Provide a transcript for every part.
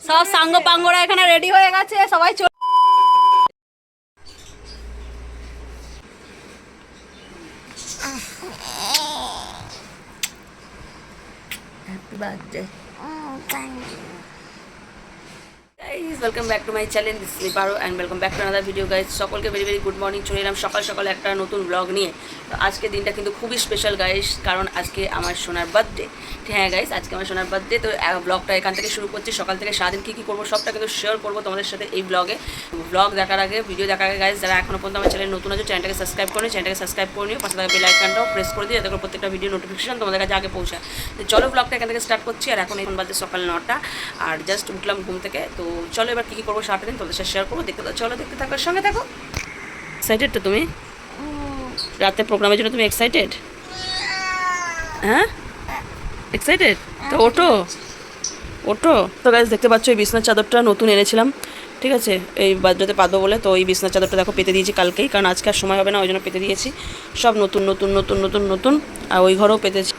সব সাঙ্গ পাঙ্গরা এখানে রেডি হয়ে গেছে সবাই চলে happy birthday welcome back to my channel this স্লিপারো and welcome back to another video guys সকলকে ভেরি ভেরি গুড মর্নিং চলে এলাম সকাল সকাল একটা নতুন ব্লগ নিয়ে। তো আজকে দিনটা কিন্তু খুবই স্পেশাল গাইজ কারণ আজকে আমার সোনার বার্থডে হ্যাঁ গাইজ আজকে আমার সোনার বার্থডে তো ব্লগটা এখান থেকে শুরু করছি। সকাল থেকে সারাদিন কী কী করব সবটা কিন্তু শেয়ার করব তোমাদের সাথে এই ব্লগে ব্লগ দেখার আগে ভিডিও দেখার আগে গাইজ যারা এখনও পর্যন্ত আমার চ্যানেল নতুন আছে চ্যানেলটাকে সাবস্ক্রাইব করে চ্যানেলটাকে সাবস্ক্রাইব করে নিও, পাশে থাকা বেল আইকনটাও প্রেস করে দিও, যাতে করে প্রত্যেকটা ভিডিও নোটিফিকেশন তোমাদের কাছে আগে পৌঁছায়। তো চলো ব্লগটা এখান থেকে স্টার্ট করছি। আর এখন এখন বাজে সকাল নটা, আর জাস্ট উঠলাম ঘুম থেকে। তো চলো এবার কী কী করব সারাটা দিন তোদের সাথে শেয়ার করব, দেখতে চলো দেখতে থাকো, সঙ্গে থাকো। এক্সাইটেড তো তুমি? রাতে প্রোগ্রামের জন্য তুমি এক্সাইটেড হ্যাঁ? এক্সাইটেড তো ওটো ওটো তো গাছ দেখতে পাচ্ছ, এই বিছনার চাদরটা নতুন এনেছিলাম, ঠিক আছে? এই বার্থডেতে পাতবো বলে, তো এই বিছনার চাদরটা দেখো পেতে দিয়েছি কালকেই, কারণ আজকে আর সময় হবে না, ওই জন্য পেতে দিয়েছি। সব নতুন নতুন নতুন নতুন নতুন, আর ওই ঘরেও পেতেছি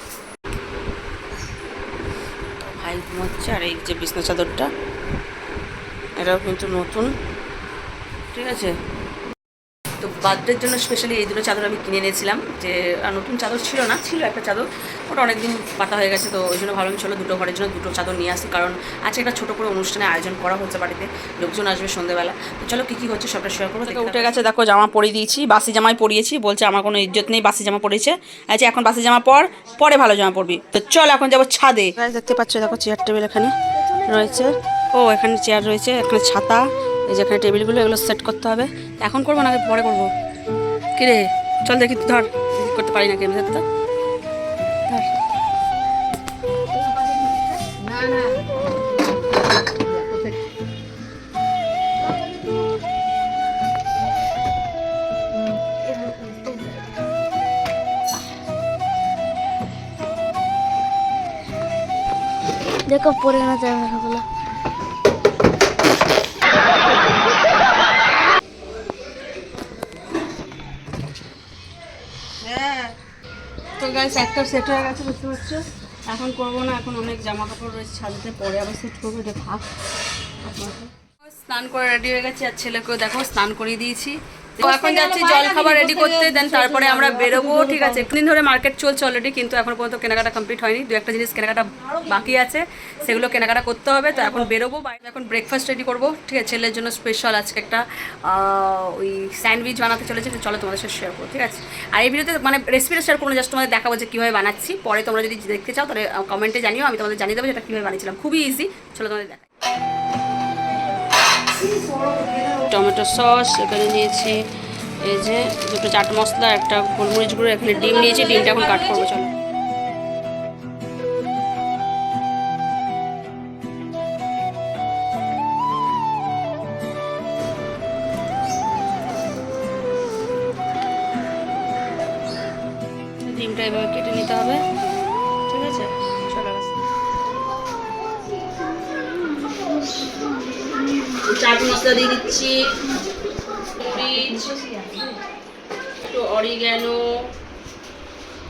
ভাই ঘুমাচ্ছে আর এই যে বিছনা চাদরটা এটাও কিন্তু নতুন। ঠিক আছে? তো বার্থডের জন্য স্পেশালি এই দুটো চাদর আমি কিনে এনেছিলাম যে আর নতুন চাদর ছিল না ছিল একটা চাদর ওটা অনেকদিন পাতা হয়ে গেছে তো ওই জন্য ভাবলাম চলো দুটো ঘরের জন্য দুটো চাদর নিয়ে আসি কারণ আজকে একটা ছোটো করে অনুষ্ঠানে আয়োজন করা হচ্ছে বাড়িতে লোকজন আসবে সন্ধ্যেবেলা তো চলো কী কী হচ্ছে সবটা শেয়ার করব দেখো উঠে গেছে দেখো জামা পরিয়ে দিয়েছি বাসি জামাই পরিয়েছি বলছে আমার কোনো ইজ্জত নেই বাসি জামা পরিয়েছে আচ্ছা এখন বাসি জামা পর পরে ভালো জামা পরবি। তো চল এখন যাব ছাদে। দেখতে পাচ্ছ দেখো চেয়ার টেবিল এখানে রয়েছে। ও, এখানে চেয়ার রয়েছে, এখানে ছাতা, এই যে এখানে টেবিলগুলো এগুলো সেট করতে হবে। এখন করব না পরে করব? কিরে চল দেখি, ধর। করতে পারি না কেমন তো। ধর দেখো পরে না যায় ভালো হ্যাঁ তো গাইস একটা সেট হয়ে গেছে বুঝতে পারছ এখন করব না, এখন অনেক জামা কাপড় রয়েছে সাজাতে পরে আবার সেট করব, এটা থাক। স্নান করে রেডি হয়ে গেছে, আর ছেলেকেও দেখো, স্নান করিয়ে দিয়েছি। এখন যাচ্ছি জল খাবার রেডি করতে দেন তারপরে আমরা বেরোবো ঠিক আছে। একদিন ধরে মার্কেট চলছে অলরেডি কিন্তু এখন পর্যন্ত কেনাকাটা কমপ্লিট হয়নি। দু একটা জিনিস কেনাকাটা বাকি আছে সেগুলো কেনাকাটা করতে হবে। তো এখন বেরোবো বাইরে এখন ব্রেকফাস্ট রেডি করব। ঠিক আছে ছেলের জন্য স্পেশাল আজকে একটা ওই স্যান্ডউইচ বানাতে চলেছে তো চলো তোমাদের সাথে শেয়ার করব ঠিক আছে। আর এই ভিডিওতে মানে রেসিপিটা শেয়ার করব জাস্ট তোমাদের দেখাবো যে কীভাবে বানাচ্ছি। পরে তোমরা যদি দেখতে চাও তাহলে কমেন্টে জানিও আমি তোমাদের জানিয়ে দেবো যেটা কীভাবে বানিয়েছিলাম। খুবই ইজি চলো তোমাদের দেখাই। টমেটো সস, এখানে নিয়েছি এই যে দুটো চাট মশলা, একটা গোলমরিচ গুঁড়ো, এখানে ডিম নিয়েছি, ডিমটা এখন কাট করব, চলো। অরিগ্যানো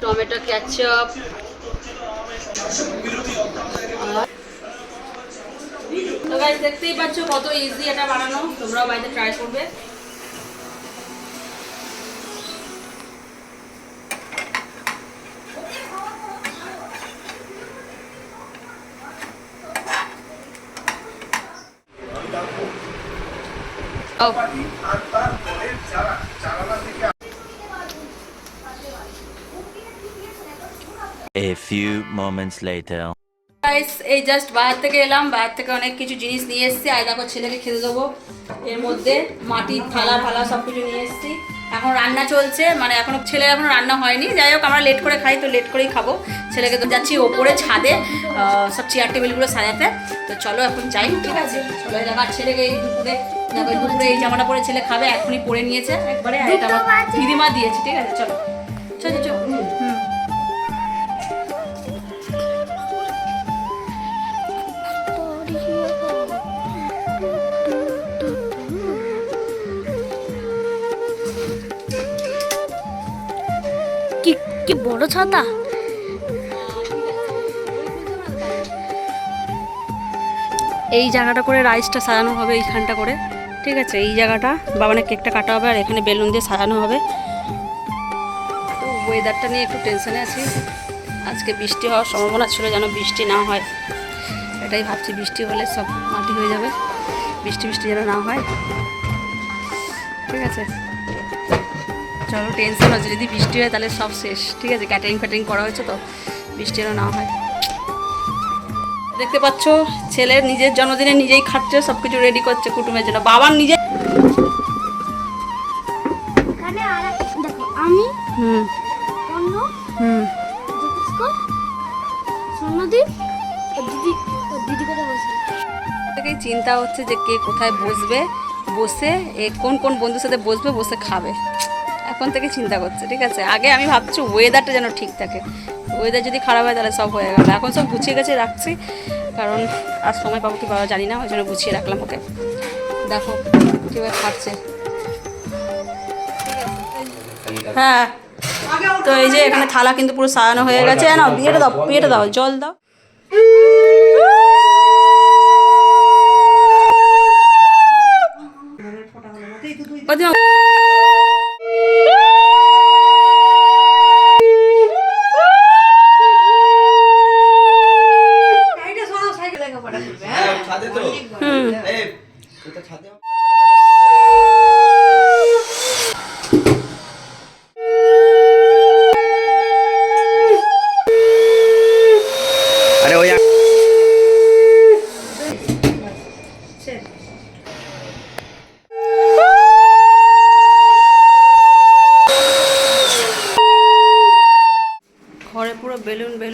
টমেটো ক্যাচআপ তো গাইস দেখতেই পাচ্ছ কত ইজি এটা বানানো। তোমরাও বাড়িতে ট্রাই করবে। ও A few moments later. Guys এই জাস্ট বাইরে থেকে এলাম বাইরে থেকে অনেক কিছু জিনিস নিয়ে এসেছি। আর দেখো ছেলেকে খেতে দেবো। এর মধ্যে মাটির থালা ফালা সব কিছু নিয়ে এসেছি। এখন রান্না চলছে মানে এখনও ছেলে এখনও রান্না হয়নি। যাই হোক আমরা লেট করে খাই তো লেট করেই খাব। ছেলেকে তো যাচ্ছি ওপরে ছাদে আহ, সব চেয়ার টেবিলগুলো সাজাতে। তো চলো এখন যাই। ঠিক আছে। চলো এই দেখো আর ছেলেকে এই দুপুরে দুপুরে এই জামাটা পরে ছেলে খাবে এখনই পরে নিয়েছে। একবারে আর এটা আমার দিদিমা দিয়েছে ঠিক আছে? চলো চলো চলো। বড় ছাতা। এই জায়গাটা করে রাইসটা সাজানো হবে এইখানটা করে। ঠিক আছে, এই জায়গাটা বাবানের কেকটা কাটা হবে আর এখানে বেলুন দিয়ে সাজানো হবে। তো ওয়েদারটা নিয়ে একটু টেনশনে আছি। আজকে বৃষ্টি হওয়ার সম্ভাবনা ছিল যেন বৃষ্টি না হয়। এটাই ভাবছি, বৃষ্টি হলে সব মাটি হয়ে যাবে। বৃষ্টি বৃষ্টি যেন না হয়। ঠিক আছে। চলো টেনশন হচ্ছে যদি বৃষ্টি হয় তাহলে সব শেষ ঠিক আছে? ক্যাটারিং ফ্যাটারিং করা হয়েছে তো বৃষ্টি যেন না হয়। দেখতে পাচ্ছ ছেলের নিজের জন্মদিনে নিজেই খাচ্ছে সব কিছু রেডি করছে কুটুমের জন্য। বাবার নিজে আমি হুম। হুম। থেকেই চিন্তা হচ্ছে যে কে কোথায় বসবে বসে এ কোন কোন বন্ধুর সাথে বসবে বসে খাবে। এখন থেকে চিন্তা করছে, ঠিক আছে? আগে আমি ভাবছি ওয়েদারটা যেন ঠিক থাকে। ওয়েদার যদি খারাপ হয় তাহলে সব হয়ে গেল। এখন সব গুছিয়ে গেছে রাখছি, কারণ আর সময় পাবো কি পাবো জানি না, ওই জন্য গুছিয়ে রাখলাম ওকে। দেখো, কীভাবে খাচ্ছে। হ্যাঁ তো এই যে এখানে থালা কিন্তু পুরো সাজানো হয়ে গেছে। না বিয়েটা দাও বিয়েটা দাও, জল দাও।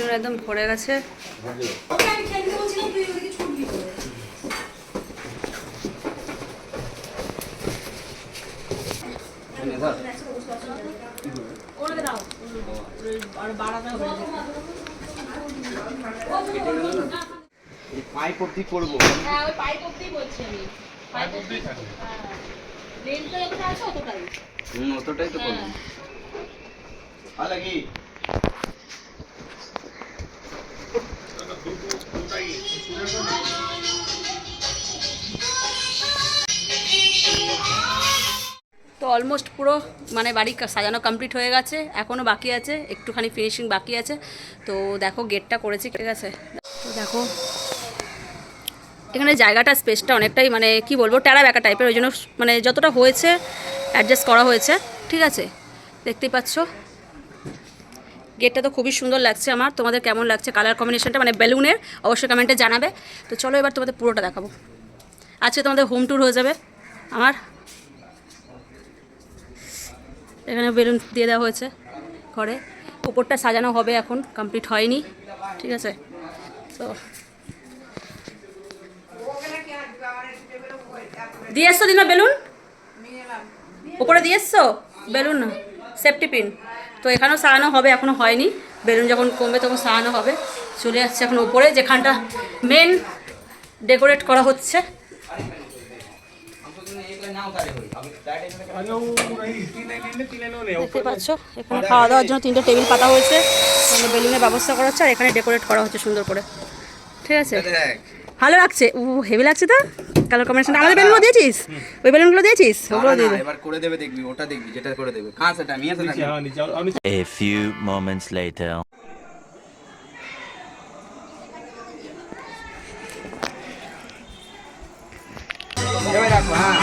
বেলুন একদম ভরে গেছে। পাইপ অব্দি করব হ্যাঁ ওই পাইপ অব্দি বলছি আমি। পাইপ অব্দি থাকে রেলটা যতটা আছে অতটাই? হুম অতটাই তো করব ভালো অলমোস্ট পুরো মানে বাড়ি সাজানো কমপ্লিট হয়ে গেছে এখনও বাকি আছে, একটুখানি ফিনিশিং বাকি আছে। তো দেখো গেটটা করেছি, ঠিক আছে। তো দেখো, এখানে জায়গাটা স্পেসটা অনেকটাই মানে কি বলব টেরা ব্যাকা টাইপের ওই জন্য মানে যতটা হয়েছে অ্যাডজাস্ট করা হয়েছে, ঠিক আছে? দেখতেই পাচ্ছ? গেটটা তো খুবই সুন্দর লাগছে আমার, তোমাদের কেমন লাগছে কালার কম্বিনেশনটা মানে বেলুনের অবশ্যই কমেন্টে জানাবে। তো চলো এবার তোমাদের পুরোটা দেখাবো। আজকে তোমাদের হোম ট্যুর হয়ে যাবে, আমার। এখানে বেলুন দিয়ে দেওয়া হয়েছে ঘরে। উপরটা সাজানো হবে এখন কমপ্লিট হয়নি, ঠিক আছে? তো দিয়ে এসছো দিনা বেলুন? উপরে দিয়ে এসছো? বেলুন না সেফটি পিন তো এখানেও সাজানো হবে এখনও হয়নি। বেলুন যখন কমবে তখন সাজানো হবে। চলে যাচ্ছে এখন উপরে যেখানটা মেন ডেকোরেট করা হচ্ছে। দেখতে পাচ্ছ এখানে খাওয়া দাওয়ার জন্য তিনটে টেবিল পাতা হয়েছে। এখানে বেলুনের ব্যবস্থা করা হচ্ছে আর এখানে ডেকোরেট করা হচ্ছে সুন্দর করে। ঠিক আছে? ভালো লাগছে। ও হেভি লাগছে তো? কালার কম্বিনেশন আমাদের বেলুনগুলো দিয়েছিস? ওই বেলুনগুলো দিয়েছিস? ওগুলো দিয়ে এবার করে দেবে দেখবি ওটা দেখবি যেটা করে দেবে। কাঁ সেটা নিয়ে সেটা A few moments later. এবার রাখো হ্যাঁ।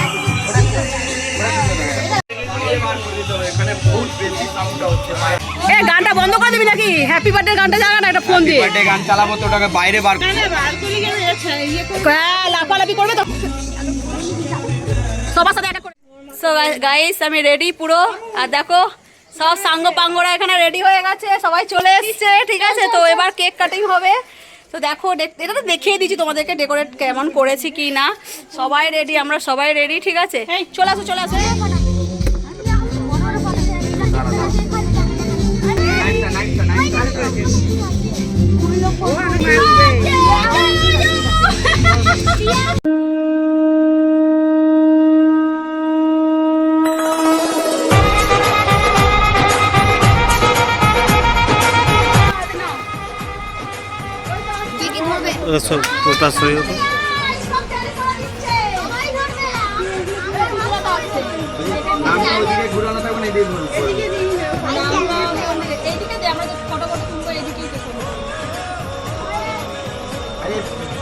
এ গানটা বন্ধ করে দিবি নাকি? হ্যাপি বার্থডে গানটা জানা না একটা ফোন দিয়ে। বার্থডে গান চালাবো তো ওটাকে বাইরে বার হ্যাঁ, লাফালাফি করবে তো? সবার সাথে একটা সো গাইস আমি রেডি পুরো। আর দেখো সব সাঙ্গ পাঙ্গরা এখানে রেডি হয়ে গেছে সবাই চলে এসেছে ঠিক আছে? তো এবার কেক কাটিং হবে। তো দেখো দেখ- এটা তো দেখিয়ে দিচ্ছি তোমাদেরকে ডেকোরেট কেমন করেছি কি না। সবাই রেডি আমরা সবাই রেডি ঠিক আছে? চলে আসো চলে আসো। ওটা সই হবে ঘুরানো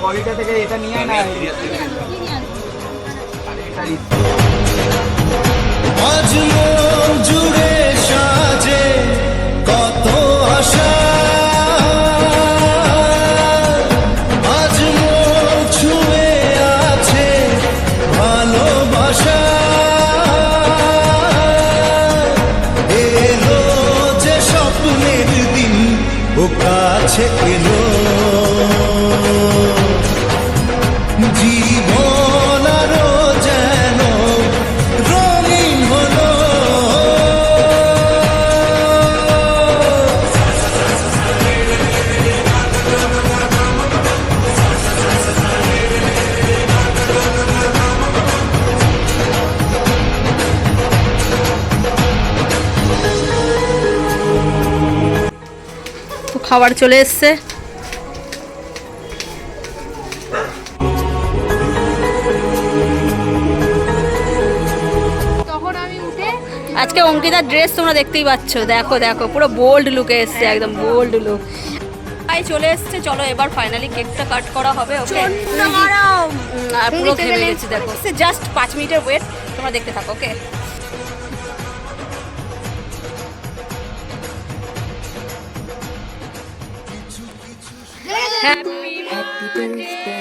ঘুরবো থেকে এটা নিয়ে না। আজ আছে যে স্বপ্নের কাছে এলো খাবার চলে এসছে। আজকে অঙ্কিতার ড্রেস তোমরা দেখতেই পাচ্ছ। দেখো দেখো পুরো বোল্ড লুকে এসছে একদম বোল্ড লুক ভাই চলে এসছে। চলো এবার ফাইনালি কেকটা কাট করা হবে ওকে আর পুরো ঘেমে গেছি দেখো। জাস্ট পাঁচ মিনিটের ওয়েট তোমরা দেখতে থাকো ওকে Happy, Happy birthday.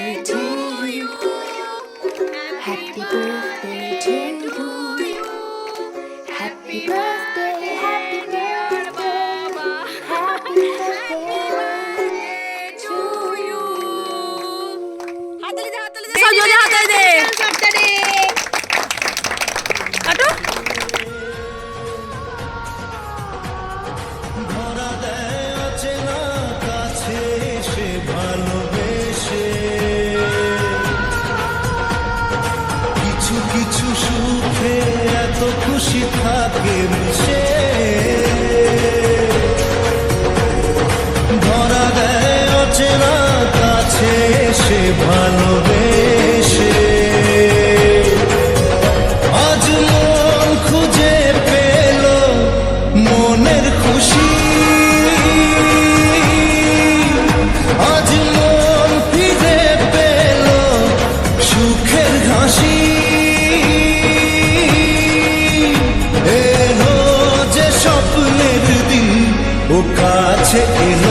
কাছে এলো।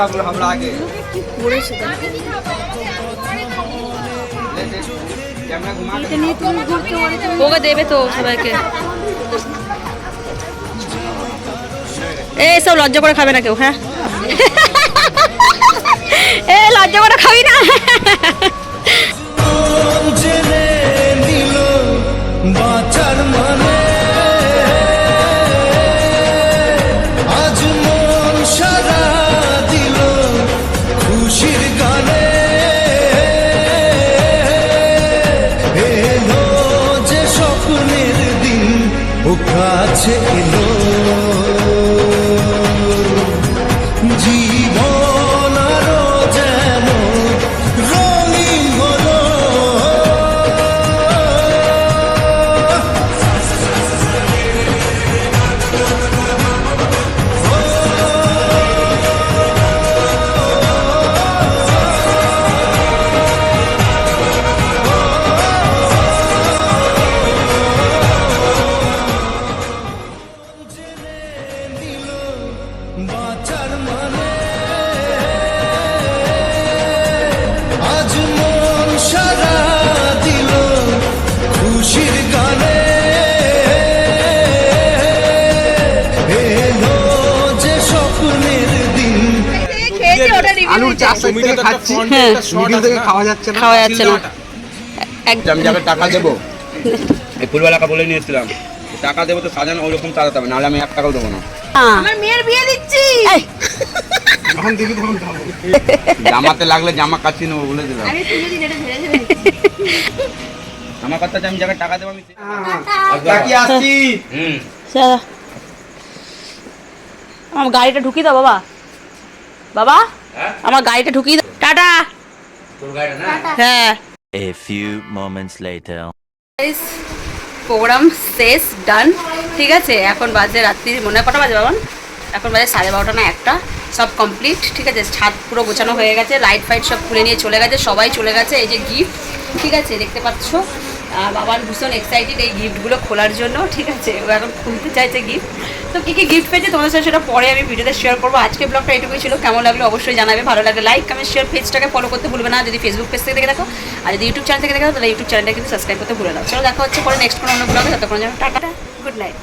আমরা আমরা আগে ওকে দেবে তো সবাইকে এই সব লজ্জা করে খাবে না কেউ হ্যাঁ এ লজ্জা করে খাবি না ও কাছে এলো। আলুর চাষ থেকে খাচ্ছি। মিডিল থেকে খাওয়া যাচ্ছে না। খাওয়া যাচ্ছে না। যে আমি যাকে টাকা দেবো? এই ফুলবেলাকে বলে নিয়েছিলাম। টাকা দেবো তো সাজানো ওরকম সাজাতে হবে নাহলে আমি এক টাকাও দেবো না। আমার মেয়ের বিয়ে দিচ্ছি। যখন দিবি তখন খাব জামাতে লাগলে জামা কাচ্ছি নেব বলে দিলাম। আমার কথা আমি যাকে টাকা দেবো আমি তাকিয়ে আসছি। হুম। আমার গাড়িটা ঢুকিয়ে দাও বাবা। বাবা। আমার গাড়িটা ঢুকিয়ে দাও। টাটা। তোর গাড়িটা না? হ্যাঁ। A few moments later. Program শেষ ডান ঠিক আছে? এখন বাজে রাত্রি মনে হয় কটা বাজে বাবান এখন বাজে সাড়ে বারোটা না একটা। সব কমপ্লিট ঠিক আছে? ছাদ পুরো গোছানো হয়ে গেছে লাইট ফাইট সব খুলে নিয়ে চলে গেছে সবাই চলে গেছে এই যে গিফট ঠিক আছে? দেখতে পাচ্ছ? বাবান ভীষণ এক্সাইটেড এই গিফটগুলো খোলার জন্য ঠিক আছে? ও এখন খুলতে চাইছে গিফট তো কী কী গিফট পেয়েছে তোমাদের সাথে সেটা পরে আমি ভিডিওতে শেয়ার করব। আজকে ব্লগটা এটুকুই ছিল। কেমন লাগল অবশ্যই জানাবে। ভালো লাগলে লাইক কমেন্ট শেয়ার পেজটাকে ফলো করতে ভুলবে না। যদি ফেসবুক পেজ থেকে দেখে দেখো আর যদি ইউটিউব চ্যানেল থেকে দেখো তাহলে ইউটিউব চ্যানেলটা কিন্তু সাবস্ক্রাইব করতে ভুলে দাও চলো দেখা হচ্ছে পরে নেক্সট কোনো অন্য ব্লগে ততক্ষণ টাটা গুড নাইট